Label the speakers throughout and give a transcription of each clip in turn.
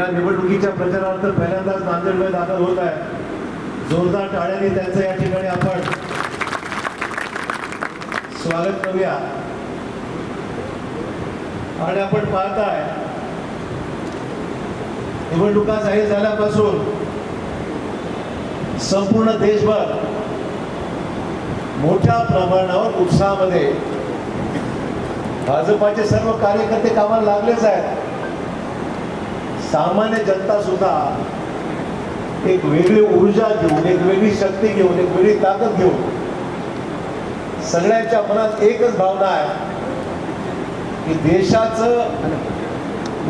Speaker 1: या निवडणुकीच्या प्रचारार्थ पहिल्यांदाच नांदेडमध्ये दाखल होत आहे. जोरदार टाळ्यांनी त्यांचं या ठिकाणी आपण स्वागत करूया. आणि आपण पाहताय निवडणुका जाहीर झाल्यापासून संपूर्ण देशभर मोठ्या प्रमाणावर उत्साहामध्ये भाजपाचे सर्व कार्यकर्ते कामाला लागलेच आहेत. सामान्य जनता सुद्धा एक वेगळी ऊर्जा घेऊन एक वेगळी शक्ती घेऊन एक वेगळी ताकद घेऊन सगळ्यांच्या मनात एकच भावना आहे की देशाचं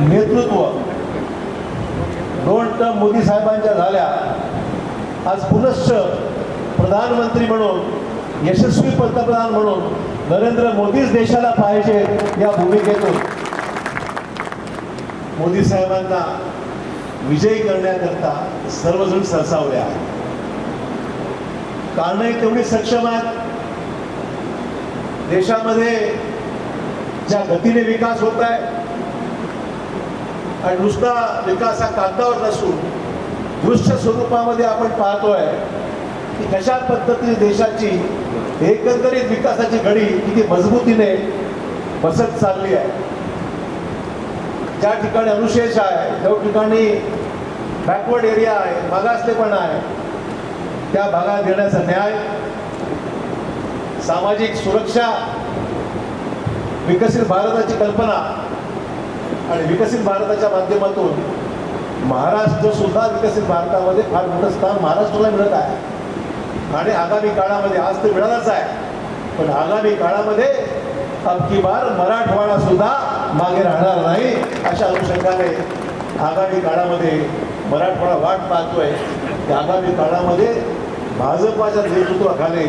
Speaker 1: नेतृत्व दोन टर्म मोदी साहेबांच्या झाल्या. आज पुनश्च प्रधानमंत्री म्हणून यशस्वी पंतप्रधान म्हणून नरेंद्र मोदीच देशाला पाहिजे या भूमिकेतून. मोदी साहेबांना विजयी करण्याकरता सर्वजण सरसावले आहेत. कारणही तेवढी सक्षम आहेत. देशामध्ये ज्या गतीने विकास होत आहे आणि नुसता विकास हा कागदावर नसून दृश्य स्वरूपामध्ये आपण पाहतोय की कशा पद्धतीने देशाची एकंदरीत विकासाची घडी किती मजबूतीने बसत चालली आहे. ज्या ठिकाणी अनुशेष आहे त्या ठिकाणी बॅकवर्ड एरिया आहे मागासलेपणा आहे त्या भागात देण्याचा न्याय सामाजिक सुरक्षा विकसित भारताची कल्पना आणि विकसित भारताच्या माध्यमातून महाराष्ट्र सुद्धा विकसित भारतामध्ये फार मोठं स्थान महाराष्ट्राला मिळत आहे. आणि आगामी काळामध्ये आज ते मिळालाच आहे पण आगामी काळामध्ये अबकी बार मराठवाडा सुद्धा मागे राहणार नाही अशा अनुषंगाने आगामी काळामध्ये मराठवाडा वाट पाहतोय. की आगामी काळामध्ये भाजपाच्या नेतृत्वाखाली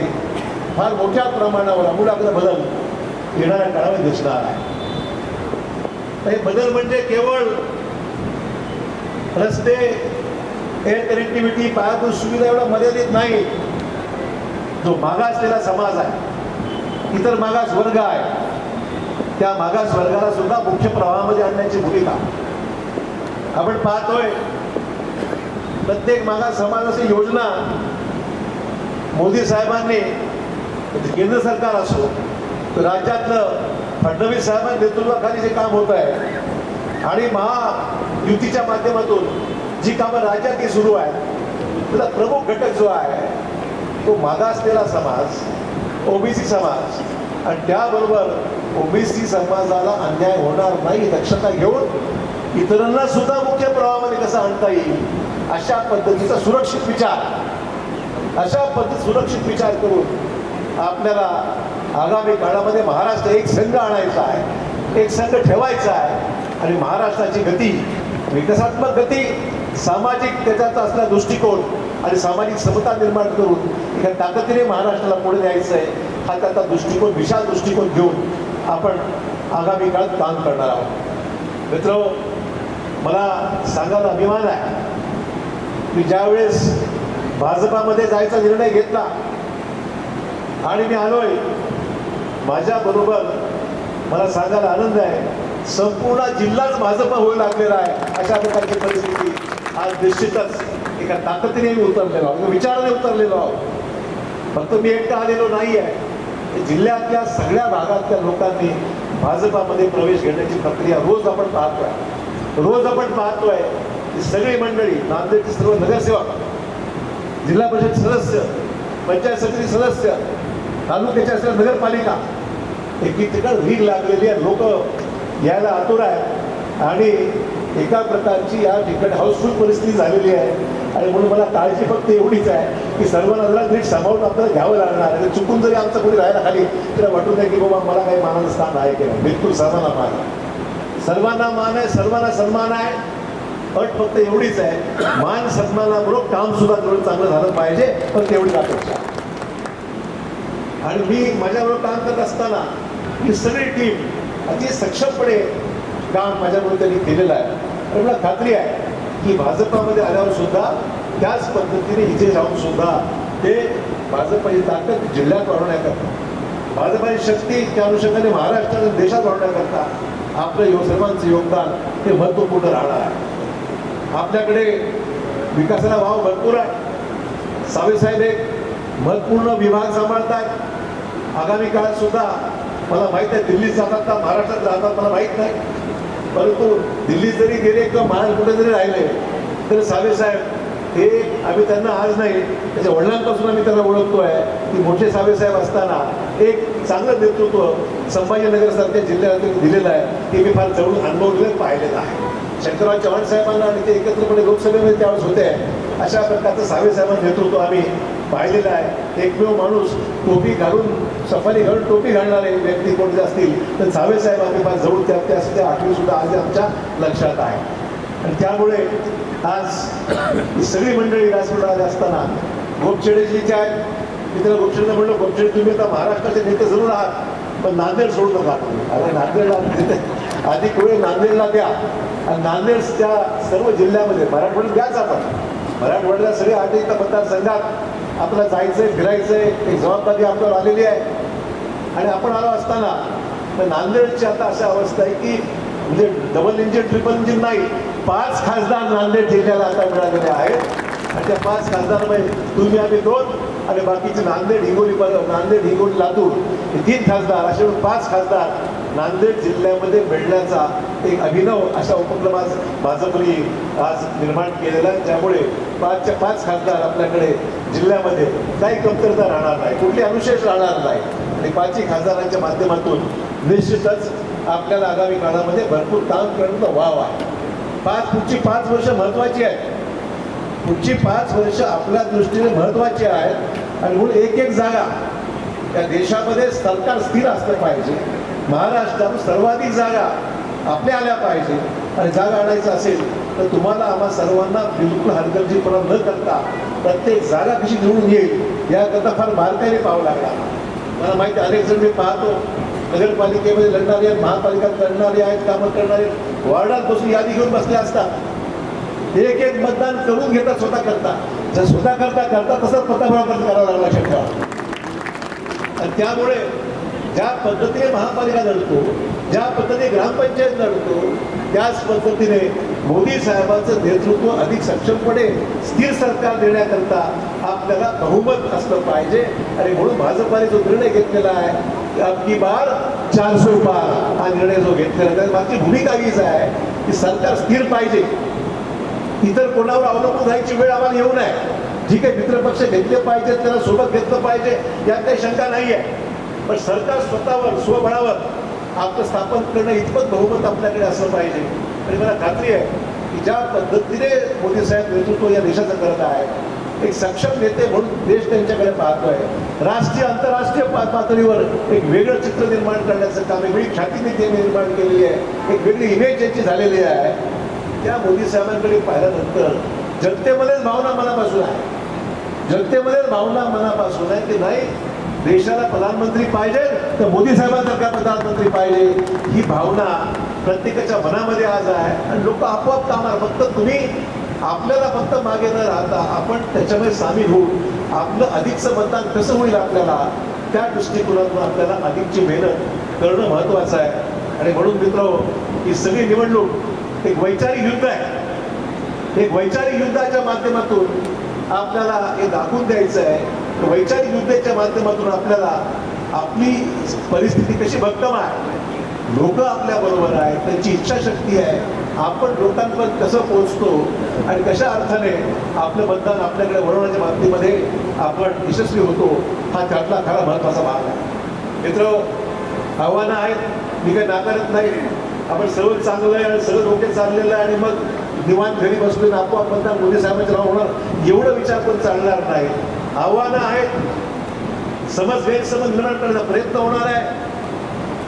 Speaker 1: फार मोठ्या प्रमाणावर अमूलाग्र बदल येणाऱ्या काळामध्ये दिसणार आहे. तर हे बदल म्हणजे केवळ रस्ते एअर कनेक्टिव्हिटी पायाभूत सुविधा एवढा मर्यादित नाही. जो मागासलेला समाज आहे इतर मागास वर्ग आहे त्या मागास वर्गाला सुद्धा मुख्य प्रवाहामध्ये आणण्याची भूमिका. आपण पाहतोय प्रत्येक मागास समाजाची योजना मोदी साहेबांनी म्हणजे केंद्र सरकार असो राज्यातलं फडणवीस साहेबांच्या नेतृत्वाखाली जे काम होत आहे आणि महायुतीच्या माध्यमातून जी कामं राज्यात सुरू आहेत त्याचा प्रमुख घटक जो आहे तो मागासलेला समाज ओबीसी समाज आणि त्याबरोबर ओबीसी समाजाला अन्याय होणार नाही दक्षता घेऊन इतरांना सुद्धा मुख्य प्रवाहामध्ये कसं आणता येईल? अशा पद्धतीचा सुरक्षित विचार. अशा पद्धत सुरक्षित विचार करून आपल्याला आगामी काळामध्ये महाराष्ट्र एक संघ आणायचा आहे. एक संघ ठेवायचा आहे. आणि महाराष्ट्राची गती विकासात्मक गती सामाजिक त्याच्यात असला दृष्टिकोन आणि सामाजिक समता निर्माण करून एका ताकदीने महाराष्ट्राला पुढे न्यायचं आहे हा त्याचा दृष्टिकोन विशाल दृष्टिकोन घेऊन आपण आगामी काळात काम करणार आहोत. मित्र मला सांगायला अभिमान आहे की ज्यावेळेस भाजपामध्ये जायचा निर्णय घेतला आणि मी आलोय माझ्याबरोबर मला सांगायला आनंद आहे. संपूर्ण जिल्हाच भाजप होऊ लागलेला आहे अशा प्रकारची परिस्थिती आज निश्चितच एका ताकदीने उतरलेलो आहोत. विचाराने उतरलेलो आहोत. फक्त मी एकटा आलेलो नाही आहे जिल्ह्यातल्या सगळ्या भागातल्या लोकांनी भाजपामध्ये प्रवेश घेण्याची प्रक्रिया रोज आपण पाहतोय. रोज आपण पाहतोय की सगळी मंडळी नांदेडचे सर्व नगरसेवक जिल्हा परिषद सदस्य पंचायत समिती सदस्य तालुक्याच्या असलेल्या नगरपालिका एकीकडे रीग लागलेली आहे लोक यायला आतुर आहेत. आणि एका प्रकारची या ठिकाणी हाऊसफुल परिस्थिती झालेली आहे. आणि म्हणून मला काळजी फक्त एवढीच आहे की सर्वांना नजरा नीट सांभाळून आपल्याला घ्यावं लागणार आहे. चुकून जरी आमचं कोणी राहायला खाली तर वाटून नाही की बाबा मला काही मानाचं स्थान आहे की नाही. बिलकुल सर्वांना मान आहे. सर्वांना मान आहे सर्वांना सन्मान आहे. अट फक्त एवढीच आहे मान सन्मानाबरोबर काम सुद्धा करून चांगलं झालं पाहिजे पण तेवढीच अपेक्षा आणि मी माझ्याबरोबर काम करत असताना ही सगळी टीम अतिशय सक्षमपणे काम माझ्याकडून त्यांनी केलेलं आहे. आणि मला खात्री आहे की भाजपामध्ये आल्यावर सुद्धा त्याच पद्धतीने इथे जाऊन सुद्धा ते भाजपाची ताकद जिल्ह्यात वाढवण्याकरता भाजपाची शक्ती त्या अनुषंगाने महाराष्ट्रात देशात वाढवण्याकरता आपलं यो सर्वांचं योगदान हे महत्त्वपूर्ण राहणार आहे. आपल्याकडे विकासाला भाव भरपूर आहे. साहेब एक महत्त्वपूर्ण विभाग सांभाळतात. आगामी काळात सुद्धा मला माहीत आहे दिल्लीत जातात का महाराष्ट्रात जातात मला माहीत नाही. परंतु दिल्लीत जरी गेले किंवा महाराज कुठे जरी राहिले तर सावे साहेब हे आम्ही त्यांना आज नाही त्याच्या वडिलांपासून आम्ही त्यांना ओळखतो आहे की मोठे सावे साहेब असताना एक चांगलं नेतृत्व संभाजीनगरसारख्या जिल्ह्यात दिलेलं आहे. ते मी फार जवळून अनुभवलेलं पाहिलेलं आहे. शंकरराव चव्हाण साहेबांना आणि ते एकत्रपणे लोकसभेमध्ये त्यावेळेस होते. अशा प्रकारचं सावे साहेबांचं नेतृत्व आम्ही पाहिलेलं आहे. एकमेव माणूस टोपी घालून सफारी घालून टोपी घालणारे व्यक्ती कोणते असतील तर झावे साहेब आम्ही फार जवळ त्या त्या त्या आठवीसुद्धा आज आमच्या लक्षात आहे. आणि त्यामुळे आज ही सगळी मंडळी व्यासपीठावर असताना गोपछेडेजी जे आहेत मी त्याला गोपछेडे म्हणलं गोपछेडे तुम्ही आता महाराष्ट्राचे नेते जरूर आहात पण नांदेड सोडू नका. तुम्ही नांदेडला तिथे अधिक वेळ नांदेडला द्या. आणि नांदेड त्या सर्व जिल्ह्यामध्ये मराठवाड्यात द्याच आपण. मराठवाड्याला सगळे आठ एका मतदारसंघात. आपल्याला जायचंय फिरायचंय एक जबाबदारी आपल्याला आलेली आहे. आणि आपण आलो असताना तर नांदेडची आता अशा अवस्था आहे की म्हणजे डबल इंजिन ट्रिपल इंजिन नाही पाच खासदार नांदेड जिल्ह्याला आता मिळालेले आहेत. आणि त्या पाच खासदारमध्ये तुम्ही आम्ही दोन आणि बाकीचे नांदेड हिंगोली पर- नांदेड हिंगोली लातूर हे तीन खासदार असे पाच खासदार नांदेड जिल्ह्यामध्ये मिळण्याचा एक अभिनव अशा उपक्रम आज भाजपने आज निर्माण केलेला आहे. त्यामुळे पाचच्या पाच खासदार आपल्याकडे जिल्ह्यामध्ये काही कमतरता राहणार नाही कुठली अनुशेष राहणार नाही. आणि पाचही खासदारांच्या माध्यमातून निश्चितच आपल्याला आगामी काळामध्ये भरपूर काम करण्याचा वाव आहे. पाच पुढची पाच वर्ष महत्वाची आहेत. पुढची पाच वर्ष आपल्या दृष्टीने महत्वाची आहेत. आणि म्हणून एक एक जागा या देशामध्ये सरकार स्थिर असलं पाहिजे. महाराष्ट्रात सर्वाधिक जागा आपल्या आल्या पाहिजे. आणि जागा आणायचं असेल तर तुम्हाला आम्हा सर्वांना बिलकुल हरकतजीपणा न करता प्रत्येक जागा कशी निवडून येईल याकरता फार बारकाईने पाहावं लागला मला माहिती अनेक जण मी पाहतो. नगरपालिकेमध्ये लढणारे आहेत महापालिका करणारे आहेत कामं करणारे वार्डात बसून यादी घेऊन बसले असतात एक एक मतदान करून घेतात स्वतः करता. जर स्वतः करता करता तसंच पत्तापुरा करावा लागला लक्षात ठेवा आणि त्यामुळे ज्या पद्धतीने महापालिका लढतो ज्या पद्धतीने ग्रामपंचायत लढतो त्याच पद्धतीने मोदी साहेबांचं नेतृत्व अधिक सक्षमपणे स्थिर सरकार देण्याकरता आपल्याला बहुमत असलं पाहिजे. आणि म्हणून भाजपाने जो निर्णय घेतलेला आहे की अबकी बार चारशे पार. हा निर्णय जो घेतलेला त्या त्याची मागची भूमिका हीच आहे की सरकार स्थिर पाहिजे. इतर कोणावर अवलंबून राहायची वेळ आम्हाला येऊ नये. ठीक आहे मित्रपक्ष घेतले पाहिजेत त्याला सोबत घेतलं पाहिजे यात काही शंका नाही आहे पण सरकार स्वतःवर स्वबळावर आपलं स्थापन करणं इतपत बहुमत आपल्याकडे असलं पाहिजे. आणि मला खात्री आहे की ज्या पद्धतीने मोदी साहेब नेतृत्व या देशाचं करत आहे एक सक्षम नेते म्हणून देश त्यांच्याकडे पाहतोय. राष्ट्रीय आंतरराष्ट्रीय पातळीवर एक वेगळं चित्र निर्माण करण्याचं काम एक वेगळी ख्याती ते निर्माण केलेली आहे एक वेगळी इमेज त्यांची झालेली आहे. त्या मोदी साहेबांकडे पाहिल्यानंतर जनतेमध्येच भावना मनापासून आहे. जनतेमध्येच भावना मनापासून आहे की नाही देशाला प्रधानमंत्री पाहिजे तर मोदी साहेबांसारखा प्रधानमंत्री पाहिजे. ही भावना प्रत्येकाच्या मनामध्ये आज आहे. आणि लोक आपोआप कामार फक्त तुम्ही आपल्याला फक्त मागे न राहता आपण त्याच्यामध्ये सामील होऊन आपलं अधिकचं मतदान कसं होईल आपल्याला त्या दृष्टिकोनातून आपल्याला अधिकची मेहनत करणं महत्त्वाचं आहे. आणि म्हणून मित्र ही सगळी निवडणूक एक वैचारिक युद्ध आहे. एक वैचारिक युद्धाच्या माध्यमातून आपल्याला हे दाखवून द्यायचं आहे वैचारिक युद्धाच्या माध्यमातून आपल्याला आपली परिस्थिती कशी भक्कम आहे. लोक आपल्या बरोबर आहेत त्यांची इच्छाशक्ती आहे. आपण लोकांपर्यंत कसं पोहोचतो आणि कशा अर्थाने आपलं मतदान आपल्याकडे वळवण्याच्या बाबतीमध्ये आपण यशस्वी होतो हा त्यातला खरा महत्त्वाचा भाग आहे. मित्र आव्हानं आहेत मी काही नाकारत नाही. आपण सगळं चांगलं आहे आणि सगळं डोके चाललेलं आहे आणि मग निवांत घरी बसलो आणि आपोआप मतदान मोदी साहेबांचं नाव होणार. एवढं विचार पण चालणार नाही. आव्हानं आहेत. समज गैरसमज निर्माण करण्याचा प्रयत्न होणार आहे.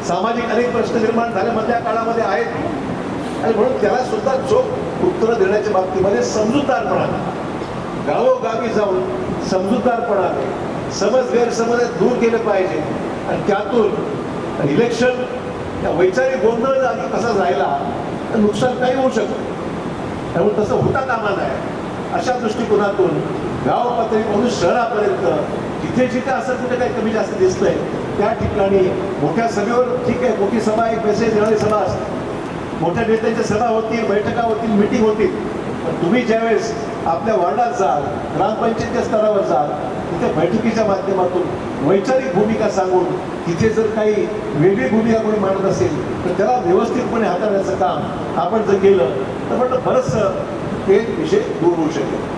Speaker 1: सामाजिक अनेक प्रश्न निर्माण झाले मधल्या काळामध्ये आहेत. आणि म्हणून त्याला सुद्धा चोख उत्तरं देण्याच्या बाबतीमध्ये समजूतदारपणा. गावोगावी जाऊन समजूतदारपणा समज गैरसमज दूर केले पाहिजे. आणि त्यातून इलेक्शन या वैचारिक गोंधळ जागी कसा जायला तर नुकसान काही होऊ शकतं त्यामुळे तसं होता कामा नये. अशा दृष्टिकोनातून गाव पातळीपासून शहरापर्यंत जिथे जिथे असं कुठे काही कमी जास्त दिसतंय त्या ठिकाणी मोठ्या सभेवर ठीक आहे मोठी सभा एक मेसेज देणारी सभा असते. मोठ्या नेत्यांच्या सभा होतील बैठका होतील मिटिंग होतील. पण तुम्ही ज्यावेळेस आपल्या वार्डात जाल ग्रामपंचायतीच्या स्तरावर जाल तिथे बैठकीच्या माध्यमातून वैचारिक भूमिका सांगून तिथे जर काही वेगळी भूमिका कोणी मांडत असेल तर त्याला व्यवस्थितपणे हाताळण्याचं काम आपण जर केलं तर म्हटलं बरंचसं ते विषय दूर होऊ शकेल.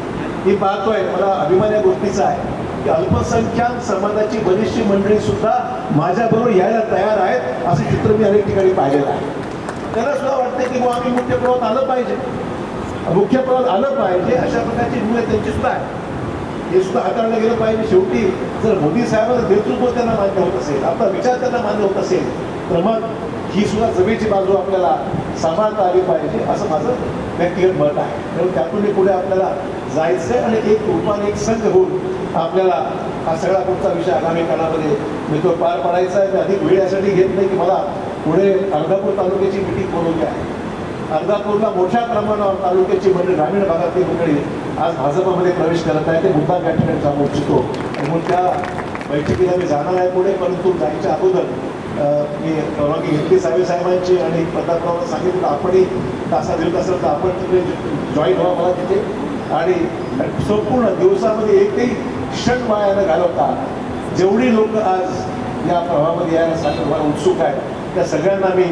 Speaker 1: मी पाहतोय मला अभिमान या गोष्टीचा आहे की अल्पसंख्याक समाजाची बरीचशी मंडळी सुद्धा माझ्याबरोबर यायला तयार आहेत असं चित्र मी अनेक ठिकाणी पाहिलेलं आहे. त्याला सुद्धा वाटते की बुवा आम्ही मुख्य प्रवाहात आलं पाहिजे. मुख्य प्रवाहात आलं पाहिजे अशा प्रकारची मुलं त्यांची सुद्धा. आहे हे सुद्धा हाताळलं गेलं पाहिजे. शेवटी जर मोदी साहेबांचं नेतृत्व त्यांना मान्य होत असेल आपला विचार त्यांना मान्य होत असेल तर मग ही सुद्धा जमेची बाजू आपल्याला सांभाळता आली पाहिजे असं माझं व्यक्तिगत मत आहे. म्हणून त्यातून पुढे आपल्याला जायचं आहे आणि एक रूपाने एक संघ होऊन आपल्याला हा सगळा पुढचा विषय आगामी काळामध्ये मी तो पार पाडायचा आहे. मी अधिक वेळ यासाठी घेत नाही की मला पुढे अर्धापूर तालुक्याची मिटिंग बोलवली आहे. अर्धापूरला मोठ्या प्रमाणावर तालुक्याची म्हणजे ग्रामीण भागातली मंडळी आज भाजपमध्ये प्रवेश करत आहे ते मुद्दा त्या ठिकाणी सांगू इच्छितो म्हणून त्या बैठकीला मी जाणार आहे पुढे परंतु जायच्या अगोदर मी परवानगी घेतली सावे साहेबांची आणि प्रतापरावला सांगितलं आपणही तासा दीड तासात तर आपण तिथे जॉईन व्हा मला तिथे. आणि संपूर्ण दिवसामध्ये एकही क्षण वायानं घालवता जेवढी लोक आज या प्रवाहामध्ये यायला सांगत मला उत्सुक आहे. त्या सगळ्यांना मी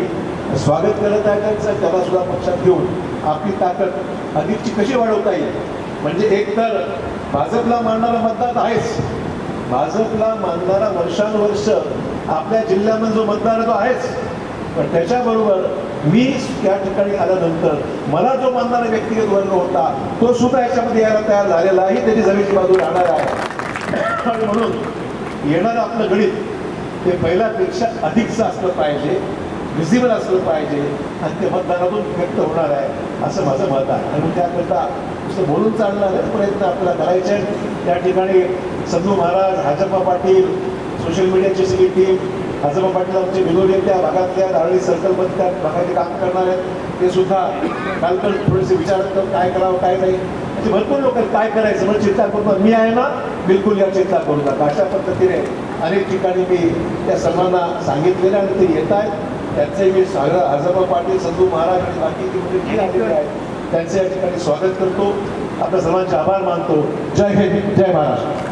Speaker 1: स्वागत करत आहे त्यांचं. त्याला सुद्धा पक्षात घेऊन आपली ताकद अधिकची कशी वाढवता येईल? म्हणजे एकतर भाजपला मानणारा मतदार आहेच. भाजपला मानणारा वर्षानुवर्ष आपल्या जिल्ह्यामध्ये जो मतदार आहे तो आहेच. पण त्याच्याबरोबर मी त्या ठिकाणी आल्यानंतर मला जो मानणारा व्यक्तिगत वर्ग होता तो सुद्धा याच्यामध्ये यायला तयार झालेला आहे. त्याची जमीनची बाजू राहणार आहे. आणि म्हणून येणारं आपलं गणित ते पहिल्यापेक्षा अधिकचं असलं पाहिजे विजिबल असलं पाहिजे आणि ते मतदानातून व्यक्त होणार आहे असं माझं मत आहे. आणि त्याकरता नुसतं बोलून चालणार प्रयत्न आपल्याला करायचे आहेत त्या ठिकाणी संधू महाराज हाजपा पाटील सोशल मीडियाची सगळी टीम हाजप्पा पाटील आमचे विनोदी त्या भागातल्या नारळी सर्कलमध्ये त्या भागाचे काम करणार आहेत. ते सुद्धा काल तर थोडेसे विचार काय करावं काय नाही. म्हणजे भरपूर लोक आहेत, काय करायचं म्हणजे चिंता करू मी आहे ना बिलकुल या चिंता करू नका. अशा पद्धतीने अनेक ठिकाणी मी त्या सर्वांना सांगितलेलं आणि ते येत आहेत. त्यांचे मी सागर हजाबा पाटील संधू महाराज आणि बाकीची मंडळी आलेली आहेत त्यांचे या ठिकाणी स्वागत करतो. आपल्या सर्वांचे आभार मानतो. जय हिंद जय महाराष्ट्र.